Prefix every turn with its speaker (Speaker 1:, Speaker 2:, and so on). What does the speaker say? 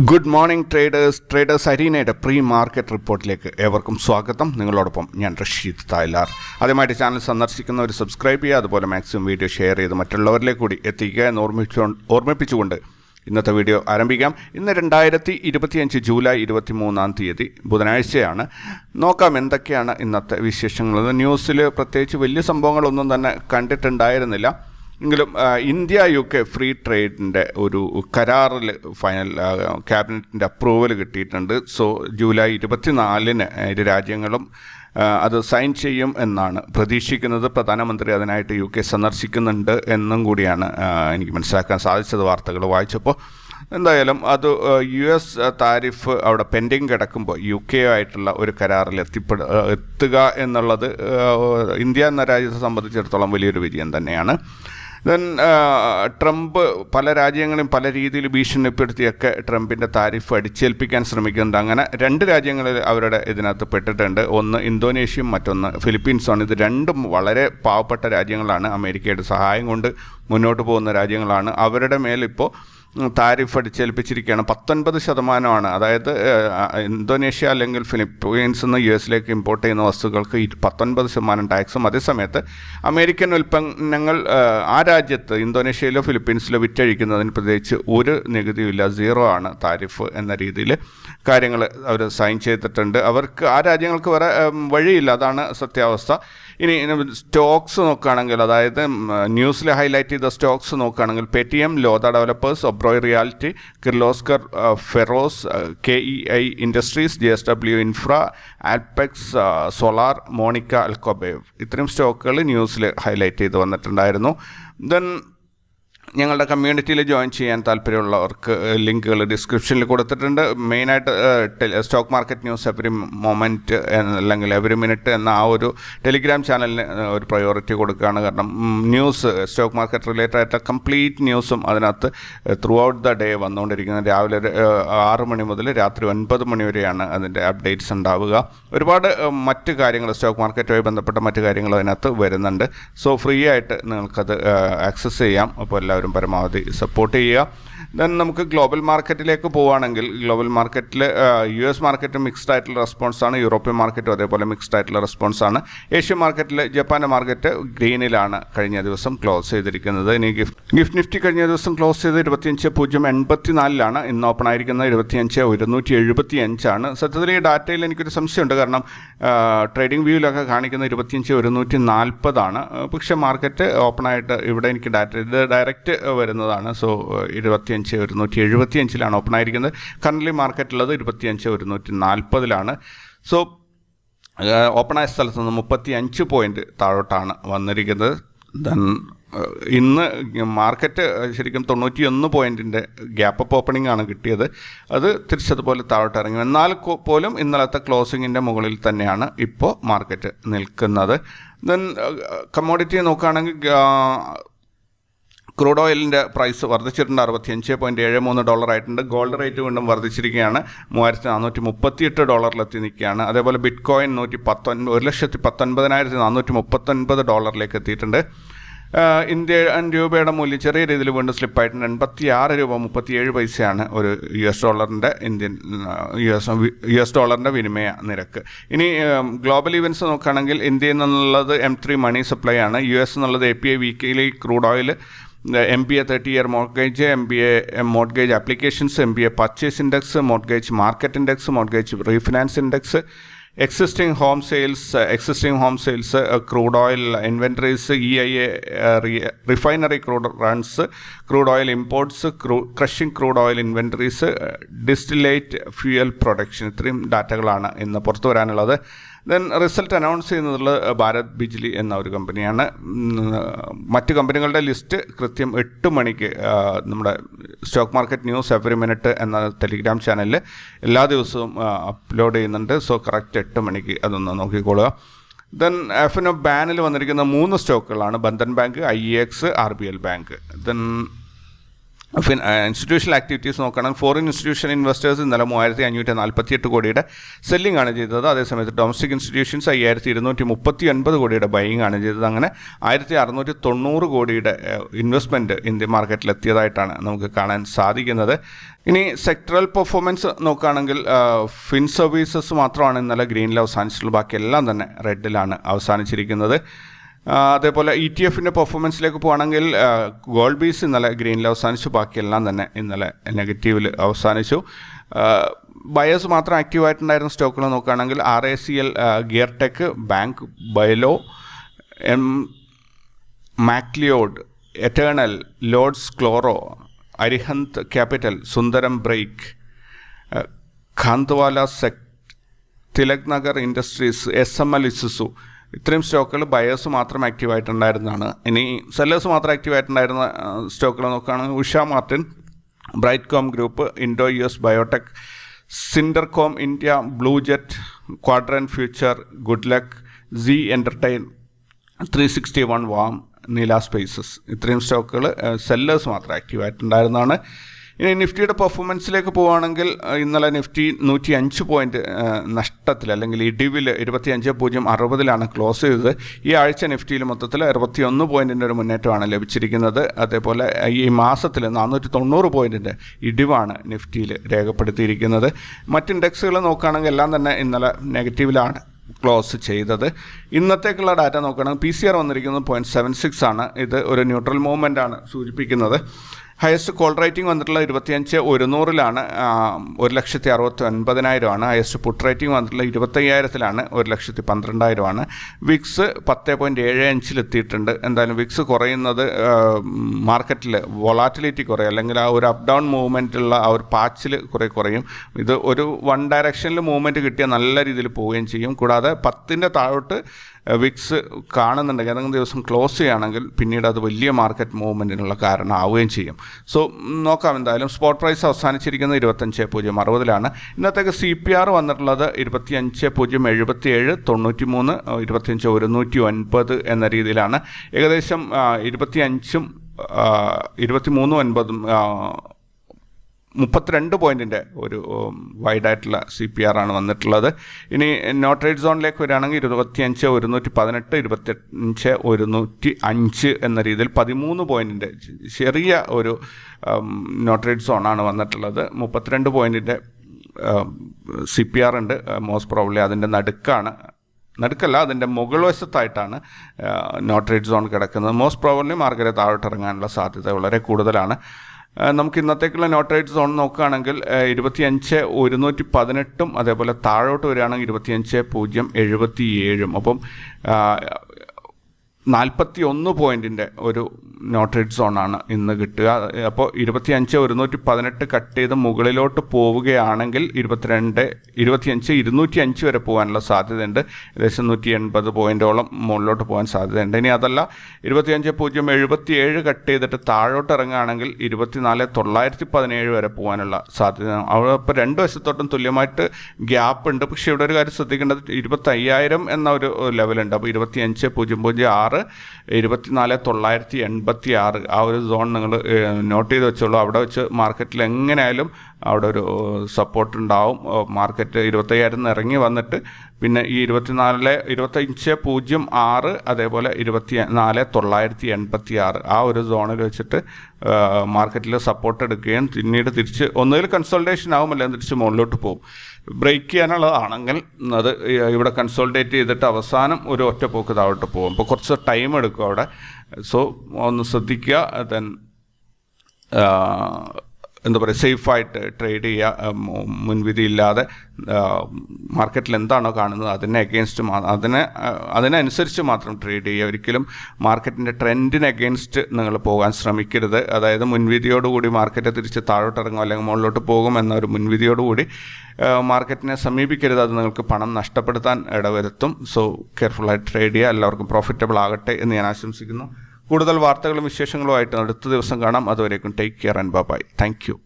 Speaker 1: Good morning traders traders അരീനയുടെ pre market റിപ്പോർട്ടിലേക്ക് ഏവർക്കും സ്വാഗതം. നിങ്ങളോടൊപ്പം ഞാൻ റഷീദ് തായ്ലാർ. ആദ്യമായിട്ട് ചാനൽ സന്ദർശിക്കുന്നവർ സബ്സ്ക്രൈബ് ചെയ്യുക അതുപോലെ മാക്സിമം വീഡിയോ ഷെയർ ചെയ്ത് മറ്റുള്ളവരിലേക്ക് കൂടി എത്തിക്കുക എന്ന് ഓർമ്മിച്ചു ഓർമ്മിപ്പിച്ചുകൊണ്ട് ഇന്നത്തെ വീഡിയോ ആരംഭിക്കാം. ഇന്ന് രണ്ടായിരത്തി ഇരുപത്തിയഞ്ച് ജൂലൈ ഇരുപത്തി മൂന്നാം തീയതി ബുധനാഴ്ചയാണ്. നോക്കാം എന്തൊക്കെയാണ് ഇന്നത്തെ വിശേഷങ്ങൾ. ന്യൂസിൽ പ്രത്യേകിച്ച് വലിയ സംഭവങ്ങളൊന്നും തന്നെ കണ്ടിട്ടുണ്ടായിരുന്നില്ല. എങ്കിലും ഇന്ത്യ യു കെ ഫ്രീ ട്രേഡിന്റെ ഒരു കരാറിൽ ഫൈനൽ ക്യാബിനറ്റിന്റെ അപ്രൂവൽ കിട്ടിയിട്ടുണ്ട്. സോ ജൂലൈ ഇരുപത്തിനാലിന് ഇരു രാജ്യങ്ങളും അത് സൈൻ ചെയ്യും എന്നാണ് പ്രതീക്ഷിക്കുന്നത്. പ്രധാനമന്ത്രി അതിനായിട്ട് യു കെ സന്ദർശിക്കുന്നുണ്ട് എന്നും കൂടിയാണ് എനിക്ക് മനസ്സിലാക്കാൻ സാധിച്ചത് വാർത്തകൾ വായിച്ചപ്പോൾ. എന്തായാലും അത് യു എസ് താരിഫ് അവിടെ പെൻഡിങ് കിടക്കുമ്പോൾ യു കെ ആയിട്ടുള്ള ഒരു കരാറിൽ എത്തിപ്പെട എത്തുക എന്നുള്ളത് ഇന്ത്യ എന്ന രാജ്യത്തെ സംബന്ധിച്ചിടത്തോളം വലിയൊരു വിജയം തന്നെയാണ്. ദെൻ ട്രംപ് പല രാജ്യങ്ങളെയും പല രീതിയിൽ ഭീഷണിപ്പെടുത്തിയൊക്കെ ട്രംപിന്റെ താരിഫ് അടിച്ചേൽപ്പിക്കാൻ ശ്രമിക്കുന്നുണ്ട്. അങ്ങനെ രണ്ട് രാജ്യങ്ങളിൽ അവരുടെ ഇതിനകത്ത് പെട്ടിട്ടുണ്ട്. ഒന്ന് ഇന്തോനേഷ്യയും മറ്റൊന്ന് ഫിലിപ്പീൻസുമാണ്. ഇത് രണ്ടും വളരെ പാവപ്പെട്ട രാജ്യങ്ങളാണ്. അമേരിക്കയുടെ സഹായം കൊണ്ട് മുന്നോട്ട് പോകുന്ന രാജ്യങ്ങളാണ്. അവരുടെ മേലിപ്പോൾ താരിഫ് അടിച്ചേൽപ്പിച്ചിരിക്കുകയാണ്. പത്തൊൻപത് ശതമാനമാണ്. അതായത് ഇന്തോനേഷ്യ അല്ലെങ്കിൽ ഫിലിപ്പീൻസ് നിന്ന് യു എസിലേക്ക് ഇമ്പോർട്ട് ചെയ്യുന്ന വസ്തുക്കൾക്ക് പത്തൊൻപത് ശതമാനം ടാക്സും. അതേസമയത്ത് അമേരിക്കൻ ഉൽപ്പന്നങ്ങൾ ആ രാജ്യത്ത് ഇന്തോനേഷ്യയിലോ ഫിലിപ്പീൻസിലോ വിറ്റഴിക്കുന്നതിന് പ്രത്യേകിച്ച് ഒരു നികുതിയില്ല സീറോ ആണ് താരിഫ് എന്ന രീതിയിൽ കാര്യങ്ങൾ അവർ സൈൻ ചെയ്തിട്ടുണ്ട്. അവർക്ക് ആ രാജ്യങ്ങൾക്ക് വരെ വഴിയില്ല. അതാണ് സത്യാവസ്ഥ. ഇനി സ്റ്റോക്സ് നോക്കുകയാണെങ്കിൽ അതായത് ന്യൂസിൽ ഹൈലൈറ്റ് ചെയ്ത സ്റ്റോക്സ് നോക്കുകയാണെങ്കിൽ Paytm Lodha developers Oberoi realty Kirloskar ferrous K E I industries J S W infra Alpex solar Monika Alcobev ഇത്രയും സ്റ്റോക്കുകൾ ന്യൂസിൽ ഹൈലൈറ്റ് ചെയ്ത് വന്നിട്ടുണ്ടായിരുന്നു. ദെൻ ഞങ്ങളുടെ കമ്മ്യൂണിറ്റിയിൽ ജോയിൻ ചെയ്യാൻ താല്പര്യമുള്ളവർക്ക് ലിങ്കുകൾ ഡിസ്ക്രിപ്ഷനിൽ കൊടുത്തിട്ടുണ്ട്. മെയിനായിട്ട് stock market news every moment അല്ലെങ്കിൽ എവറി മിനിറ്റ് എന്ന ആ ഒരു ടെലിഗ്രാം ചാനലിന് ഒരു പ്രയോറിറ്റി കൊടുക്കുകയാണ്. കാരണം ന്യൂസ് സ്റ്റോക്ക് മാർക്കറ്റ് റിലേറ്റഡ് ആയിട്ട് കംപ്ലീറ്റ് ന്യൂസും അതിനകത്ത് ത്രൂ ഔട്ട് ദ ഡേ വന്നുകൊണ്ടിരിക്കുന്നത്. രാവിലെ ഒരു, ആറ് മണി മുതൽ രാത്രി ഒൻപത് മണി വരെയാണ് അതിന്റെ അപ്ഡേറ്റ്സ് ഉണ്ടാവുക. ഒരുപാട് മറ്റ് കാര്യങ്ങൾ സ്റ്റോക്ക് മാർക്കറ്റുമായി ബന്ധപ്പെട്ട മറ്റ് കാര്യങ്ങൾ അതിനകത്ത് വരുന്നുണ്ട്. സോ ഫ്രീ ആയിട്ട് നിങ്ങൾക്കത് ആക്സസ് ചെയ്യാം. അപ്പോൾ എല്ലാവരും പരമാവധി സപ്പോർട്ട് ചെയ്യുക. ദെൻ നമുക്ക് ഗ്ലോബൽ മാർക്കറ്റിലേക്ക് പോവുകയാണെങ്കിൽ ഗ്ലോബൽ മാർക്കറ്റിൽ യു എസ് മാർക്കറ്റ് മിക്സ്ഡ് ആയിട്ടുള്ള റെസ്പോൺസാണ് യൂറോപ്യൻ മാർക്കറ്റും അതേപോലെ മിക്സ്ഡ് ആയിട്ടുള്ള റെസ്പോൺസാണ് ഏഷ്യൻ മാർക്കറ്റിൽ ജപ്പാന്റെ മാർക്കറ്റ് ഗ്രീനിലാണ് കഴിഞ്ഞ ദിവസം ക്ലോസ് ചെയ്തിരിക്കുന്നത്. ഇനി ഗിഫ്റ്റ് ഗിഫ്റ്റ് നിഫ്റ്റി കഴിഞ്ഞ ദിവസം ക്ലോസ് ചെയ്ത് ഇരുപത്തിയഞ്ച് പൂജ്യം എൺപത്തിനാലിലാണ്. ഇന്ന് ഓപ്പൺ ആയിരിക്കുന്നത് ഇരുപത്തിയഞ്ച് ഒരുന്നൂറ്റി എഴുപത്തി അഞ്ചാണ് സത്യത്തിൽ ഈ ഡാറ്റയിൽ എനിക്കൊരു സംശയമുണ്ട്. കാരണം ട്രേഡിംഗ് വ്യൂവിലൊക്കെ കാണിക്കുന്ന ഇരുപത്തിയഞ്ച് ഒരുന്നൂറ്റി നാൽപ്പതാണ്. പക്ഷേ മാർക്കറ്റ് ഓപ്പൺ ആയിട്ട് ഇവിടെ എനിക്ക് ഡാറ്റ ഇത് ഡയറക്റ്റ് വരുന്നതാണ്. സോ ഇരുപത്തിയഞ്ച് ഒരുന്നൂറ്റി എഴുപത്തിയഞ്ചിലാണ് ഓപ്പൺ ആയിരിക്കുന്നത്. കറന്റ് മാർക്കറ്റുള്ളത് ഇരുപത്തിയഞ്ച് ഒരുന്നൂറ്റി നാൽപ്പതിലാണ് സോ ഓപ്പണായ സ്ഥലത്ത് നിന്ന് മുപ്പത്തി അഞ്ച് പോയിന്റ് താഴോട്ടാണ് വന്നിരിക്കുന്നത്. ദെൻ ഇന്ന് മാർക്കറ്റ് ശരിക്കും തൊണ്ണൂറ്റിയൊന്ന് പോയിന്റിന്റെ ഗ്യാപ്പ് അപ്പ് ഓപ്പണിംഗ് ആണ് കിട്ടിയത്. അത് തിരിച്ചതുപോലെ താഴോട്ട് ഇറങ്ങി. എന്നാൽ പോലും ഇന്നലത്തെ ക്ലോസിങ്ങിന്റെ മുകളിൽ തന്നെയാണ് ഇപ്പോൾ മാർക്കറ്റ് നിൽക്കുന്നത്. ദെൻ കമ്മോഡിറ്റി നോക്കുകയാണെങ്കിൽ ക്രൂഡ് ഓയിലിന്റെ പ്രൈസ് വർദ്ധിച്ചിട്ടുണ്ട്. അറുപത്തിയഞ്ച് പോയിന്റ് ഏഴ് മൂന്ന് ഡോളർ ആയിട്ടുണ്ട് ഗോൾഡ് റേറ്റ് വീണ്ടും വർദ്ധിച്ചിരിക്കുകയാണ്. മൂവായിരത്തി നാനൂറ്റി മുപ്പത്തിയെട്ട് ഡോളറിലെത്തി നിൽക്കുകയാണ്. അതേപോലെ ബിറ്റ് കോയിൻ നൂറ്റി പത്തൊൻപത് ഒരു ലക്ഷത്തി പത്തൊൻപതിനായിരത്തി നാനൂറ്റി മുപ്പത്തൊൻപത് ഡോളറിലേക്ക് എത്തിയിട്ടുണ്ട്. ഇന്ത്യൻ രൂപയുടെ മൂല്യം ചെറിയ രീതിയിൽ വീണ്ടും സ്ലിപ്പായിട്ടുണ്ട്. എൺപത്തി ആറ് രൂപ മുപ്പത്തിയേഴ് പൈസയാണ് ഒരു യു എസ് ഡോളറിന്റെ Indian U S U S ഡോളറിന്റെ വിനിമയ നിരക്ക്. ഇനി ഗ്ലോബൽ ഇവന്റ്സ് നോക്കുകയാണെങ്കിൽ ഇന്ത്യയിൽ നിന്നുള്ളത് എം ത്രീ മണി സപ്ലൈ ആണ്. യു എസ് എന്നുള്ളത് A P I weekly crude oil M B A thirty year mortgage M B A mortgage applications M B A purchase index mortgage market index mortgage refinance index existing home sales existing home sales crude oil inventories E I A refinery crude runs crude oil imports crew crushing crude oil inventories distillate fuel production ഇത്രയും ഡാറ്റകളാണ് ഇന്ന് പുറത്തു വരാനുള്ളത്. Then result announce ചെയ്യുന്നതുള്ള ഭാരത് ബിജ്ലി എന്ന ഒരു കമ്പനിയാണ്. മറ്റ് കമ്പനികളുടെ ലിസ്റ്റ് കൃത്യം എട്ട് മണിക്ക് നമ്മുടെ stock market news every minute എന്ന ടെലിഗ്രാം ചാനലിൽ എല്ലാ ദിവസവും അപ്ലോഡ് ചെയ്യുന്നുണ്ട്. സോ കറക്റ്റ് എട്ട് മണിക്ക് അതൊന്ന് നോക്കിക്കോളുക. ദെൻ എഫ് എൻ എഫ് ബാനിൽ വന്നിരിക്കുന്ന മൂന്ന് സ്റ്റോക്കുകളാണ്. Bandhan bank I X R B L bank. Then institutional activities നോക്കുകയാണെങ്കിൽ ഫോറിൻ ഇൻസ്റ്റിറ്റ്യൂഷൻ ഇൻവെസ്റ്റേഴ്സ് ഇന്നലെ മൂവായിരത്തി അഞ്ഞൂറ്റി നാൽപ്പത്തി എട്ട് കോടിയുടെ സെല്ലിംഗ് ആണ് ചെയ്തത്. അതേസമയത്ത് ഡൊമസ്റ്റിക് ഇൻസ്റ്റിറ്റ്യൂഷൻസ് അയ്യായിരത്തി ഇരുന്നൂറ്റി മുപ്പത്തി ഒൻപത് കോടിയുടെ ബൈയിങ് ആണ് ചെയ്തത്. അങ്ങനെ ആയിരത്തി അറുന്നൂറ്റി തൊണ്ണൂറ് കോടിയുടെ ഇൻവെസ്റ്റ്മെന്റ് ഇന്ത്യൻ മാർക്കറ്റിൽ എത്തിയതായിട്ടാണ് നമുക്ക് കാണാൻ സാധിക്കുന്നത്. ഇനി സെക്ടറൽ പെർഫോമൻസ് നോക്കുകയാണെങ്കിൽ ഫിൻ സർവീസസ് മാത്രമാണ് ഇന്നലെ ഗ്രീനിൽ അവസാനിച്ചിട്ടുള്ളത്. ബാക്കി എല്ലാം തന്നെ റെഡിലാണ് അവസാനിച്ചിരിക്കുന്നത്. അതേപോലെ ഇ ടി എഫിന്റെ പെർഫോമൻസിലേക്ക് പോകുകയാണെങ്കിൽ ഗോൾഡ് ബീസ് ഇന്നലെ ഗ്രീനിൽ അവസാനിച്ചു. ബാക്കിയെല്ലാം തന്നെ ഇന്നലെ നെഗറ്റീവിൽ അവസാനിച്ചു. ബയേഴ്സ് മാത്രം ആക്റ്റീവായിട്ടുണ്ടായിരുന്ന സ്റ്റോക്കുകൾ നോക്കുകയാണെങ്കിൽ R A C L gear tech bank bylaw M Macleod eternal Lords chloro Arihant capital Sundaram brake Khandwala sec Tilak Nagar industries S M L Isuzu ഇത്രയും സ്റ്റോക്കുകൾ ബയേഴ്സ് മാത്രം ആക്റ്റീവ് ആയിട്ടുണ്ടായിരുന്നതാണ്. ഇനി സെല്ലേഴ്സ് മാത്രം ആക്റ്റീവ് ആയിട്ടുണ്ടായിരുന്ന സ്റ്റോക്കുകൾ നോക്കുകയാണെങ്കിൽ Usha Martin bright com group indo U S biotech സിൻഡർകോം India blue jet quadrant future good luck Zee entertain three sixty one warm Neela spaces. ഇത്രയും സ്റ്റോക്കുകൾ സെല്ലേഴ്സ് മാത്രം ആക്റ്റീവ് ആയിട്ടുണ്ടായിരുന്നതാണ്. ഇനി നിഫ്റ്റിയുടെ പെർഫോമൻസിലേക്ക് പോവുകയാണെങ്കിൽ ഇന്നലെ നിഫ്റ്റി നൂറ്റി അഞ്ച് പോയിന്റ് നഷ്ടത്തിൽ അല്ലെങ്കിൽ ഇടിവിൽ ഇരുപത്തി അഞ്ച് പൂജ്യം അറുപതിലാണ് ക്ലോസ് ചെയ്തത്. ഈ ആഴ്ച നിഫ്റ്റിയിൽ മൊത്തത്തിൽ അറുപത്തി ഒന്ന് പോയിന്റിന്റെ ഒരു മുന്നേറ്റമാണ് ലഭിച്ചിരിക്കുന്നത്. അതേപോലെ ഈ മാസത്തിൽ നാനൂറ്റി തൊണ്ണൂറ് പോയിന്റിന്റെ ഇടിവാണ് നിഫ്റ്റിയിൽ രേഖപ്പെടുത്തിയിരിക്കുന്നത്. മറ്റ് ഇൻഡെക്സുകൾ നോക്കുകയാണെങ്കിൽ എല്ലാം തന്നെ ഇന്നലെ നെഗറ്റീവിലാണ് ക്ലോസ് ചെയ്തത്. ഇന്നത്തേക്കുള്ള ഡാറ്റ നോക്കുകയാണെങ്കിൽ പി സി ആർ വന്നിരിക്കുന്നത് പോയിന്റ് സെവൻ സിക്സ് ആണ്. ഇത് ഒരു ന്യൂട്രൽ മൂവ്മെന്റ് ആണ് സൂചിപ്പിക്കുന്നത്. ഹയസ്റ്റ് കോൾ റൈറ്റിംഗ് വന്നിട്ടുള്ള ഇരുപത്തിയഞ്ച് ഒരുന്നൂറിലാണ് ഒരു ലക്ഷത്തി അറുപത്തി ഒൻപതിനായിരമാണ് ഹയസ്റ്റ് പുട്ട് റേറ്റിംഗ് വന്നിട്ടുള്ള ഇരുപത്തയ്യായിരത്തിലാണ് ഒരു ലക്ഷത്തി പന്ത്രണ്ടായിരമാണ്. വിക്സ് പത്ത് പോയിന്റ് ഏഴ് അഞ്ചിലെത്തിയിട്ടുണ്ട് എന്തായാലും വിക്സ് കുറയുന്നത് മാർക്കറ്റിൽ വൊളാറ്റിലിറ്റി കുറയും. അല്ലെങ്കിൽ ആ ഒരു അപ്പ് ഡൗൺ മൂവ്മെന്റുള്ള ആ ഒരു പാച്ചിൽ കുറേ കുറയും. ഇത് ഒരു വൺ ഡയറക്ഷനിൽ മൂവ്മെന്റ് കിട്ടിയാൽ നല്ല രീതിയിൽ പോവുകയും ചെയ്യും. കൂടാതെ പത്തിന്റെ താഴോട്ട് വിക്സ് കാണുന്നുണ്ടെങ്കിൽ ഏതെങ്കിലും ദിവസം ക്ലോസ് ചെയ്യുകയാണെങ്കിൽ പിന്നീട് അത് വലിയ മാർക്കറ്റ് മൂവ്മെന്റിനുള്ള കാരണമാവുകയും ചെയ്യും. സോ നോക്കാം എന്തായാലും. സ്പോട്ട് പ്രൈസ് അവസാനിച്ചിരിക്കുന്നത് ഇരുപത്തഞ്ച് പൂജ്യം അറുപതിലാണ്. ഇന്നത്തേക്ക് സി പി ആർ വന്നിട്ടുള്ളത് ഇരുപത്തിയഞ്ച് പൂജ്യം എഴുപത്തി ഏഴ് തൊണ്ണൂറ്റി മൂന്ന് ഇരുപത്തിയഞ്ച് ഒരുന്നൂറ്റി ഒൻപത് എന്ന രീതിയിലാണ്. ഏകദേശം ഇരുപത്തിയഞ്ചും ഇരുപത്തി മൂന്നും ഒൻപതും മുപ്പത്തിരണ്ട് പോയിന്റിന്റെ ഒരു വൈഡായിട്ടുള്ള സി പി ആർ ആണ് വന്നിട്ടുള്ളത്. ഇനി നോട്ട് റേറ്റ് സോണിലേക്ക് വരികയാണെങ്കിൽ ഇരുപത്തിയഞ്ച് ഒരുന്നൂറ്റി പതിനെട്ട് ഇരുപത്തിയഞ്ച് ഒരുന്നൂറ്റി അഞ്ച് എന്ന രീതിയിൽ പതിമൂന്ന് പോയിന്റിന്റെ ചെറിയ ഒരു നോട്ട് റേറ്റ് സോണാണ് വന്നിട്ടുള്ളത്. മുപ്പത്തിരണ്ട് പോയിന്റിന്റെ സി പി ആർ ഉണ്ട്. മോസ്റ്റ് പ്രോബ്ലി അതിന്റെ നടുക്കാണ്. നടുക്കല്ല അതിന്റെ മുകൾ വശത്തായിട്ടാണ് നോട്ട് റേറ്റ് സോൺ കിടക്കുന്നത്. മോസ്റ്റ് പ്രോബ്ലി മാർക്കറ്റ് താഴോട്ട് ഇറങ്ങാനുള്ള സാധ്യത വളരെ കൂടുതലാണ്. നമുക്ക് ഇന്നത്തേക്കുള്ള നോട്ട് റേറ്റ് സോൺ നോക്കുകയാണെങ്കിൽ ഇരുപത്തിയഞ്ച് ഒരുന്നൂറ്റി പതിനെട്ടും അതേപോലെ താഴോട്ട് വരികയാണെങ്കിൽ ഇരുപത്തിയഞ്ച് പൂജ്യം എഴുപത്തി ഏഴും അപ്പം നാൽപ്പത്തി ഒന്ന് പോയിന്റിന്റെ ഒരു നോട്ട് റേറ്റ് സോണാണ് ഇന്ന് കിട്ടുക. അപ്പോൾ ഇരുപത്തിയഞ്ച് ഒരുന്നൂറ്റി പതിനെട്ട് കട്ട് ചെയ്ത് മുകളിലോട്ട് പോവുകയാണെങ്കിൽ ഇരുപത്തിരണ്ട് ഇരുപത്തിയഞ്ച് ഇരുന്നൂറ്റി അഞ്ച് വരെ പോകാനുള്ള സാധ്യതയുണ്ട്. ഏകദേശം നൂറ്റി എൺപത് പോയിന്റോളം മുകളിലോട്ട് പോകാൻ സാധ്യതയുണ്ട്. ഇനി അതല്ല ഇരുപത്തിയഞ്ച് പൂജ്യം എഴുപത്തി ഏഴ് കട്ട് ചെയ്തിട്ട് താഴോട്ട് ഇറങ്ങുകയാണെങ്കിൽ ഇരുപത്തിനാല് തൊള്ളായിരത്തി പതിനേഴ് വരെ പോകാനുള്ള സാധ്യത അവിടെ ഇപ്പോൾ രണ്ട് വശത്തോട്ടും തുല്യമായിട്ട് ഗ്യാപ്പ് ഉണ്ട്. പക്ഷേ ഇവിടെ ഒരു കാര്യം ശ്രദ്ധിക്കേണ്ടത് ഇരുപത്തയ്യായിരം എന്ന ഒരു ലെവലുണ്ട്. അപ്പോൾ ഇരുപത്തിയഞ്ച് പൂജ്യം പൂജ്യം ആറ് ഇരുപത്തിനാല് തൊള്ളായിരത്തി എൺപത്തി ആറ് ആ ഒരു സോൺ നിങ്ങൾ നോട്ട് ചെയ്ത് വെച്ചോളൂ. അവിടെ വെച്ച് മാർക്കറ്റിൽ എങ്ങനെയായാലും അവിടെ ഒരു സപ്പോർട്ട് ഉണ്ടാവും മാർക്കറ്റ് ഇരുപത്തയ്യായിരം നിന്ന് ഇറങ്ങി വന്നിട്ട് പിന്നെ ഈ ഇരുപത്തിനാലിലെ ഇരുപത്തഞ്ച് പൂജ്യം ആറ് അതേപോലെ ഇരുപത്തി നാല് തൊള്ളായിരത്തി എൺപത്തി ആറ് ആ ഒരു സോണിൽ വെച്ചിട്ട് മാർക്കറ്റിൽ സപ്പോർട്ട് എടുക്കുകയും പിന്നീട് തിരിച്ച് ഒന്നുകിൽ കൺസൾട്ടേഷൻ ആവും അല്ലെങ്കിൽ തിരിച്ച് മുകളിലോട്ട് പോകും. ബ്രേക്ക് ചെയ്യാനുള്ളതാണെങ്കിൽ അത് ഇവിടെ കൺസോൾട്ടേറ്റ് ചെയ്തിട്ട് അവസാനം ഒരു ഒറ്റ പോക്ക് താഴോട്ട് പോകും. അപ്പോൾ കുറച്ച് ടൈം എടുക്കും അവിടെ. സോ ഒന്ന് ശ്രദ്ധിക്കുക ദെൻ എന്താ പറയുക സേഫായിട്ട് ട്രേഡ് ചെയ്യുക മുൻവിധിയില്ലാതെ മാർക്കറ്റിൽ എന്താണോ കാണുന്നത് അതിനെ അഗെയിൻസ്റ്റ് അതിനെ അതിനനുസരിച്ച് മാത്രം ട്രേഡ് ചെയ്യുക. ഒരിക്കലും മാർക്കറ്റിന്റെ ട്രെൻഡിന് അഗെയിൻസ്റ്റ് നിങ്ങൾ പോകാൻ ശ്രമിക്കരുത്. അതായത് മുൻവിധിയോടുകൂടി മാർക്കറ്റ് തിരിച്ച് താഴോട്ട് ഇറങ്ങും അല്ലെങ്കിൽ മുകളിലോട്ട് പോകും എന്ന ഒരു മുൻവിധിയോടുകൂടി മാർക്കറ്റിനെ സമീപിക്കരുത്. അത് നിങ്ങൾക്ക് പണം നഷ്ടപ്പെടുത്താൻ ഇടവരുത്തും. സോ കെയർഫുള്ളായിട്ട് ട്രേഡ് ചെയ്യുക. എല്ലാവർക്കും പ്രോഫിറ്റബിൾ ആകട്ടെ എന്ന് ഞാൻ ആശംസിക്കുന്നു. കൂടുതൽ വാർത്തകളും വിശേഷങ്ങളുമായിട്ട് അടുത്ത ദിവസം കാണാം. അതുവരേക്കും take care and bye thank you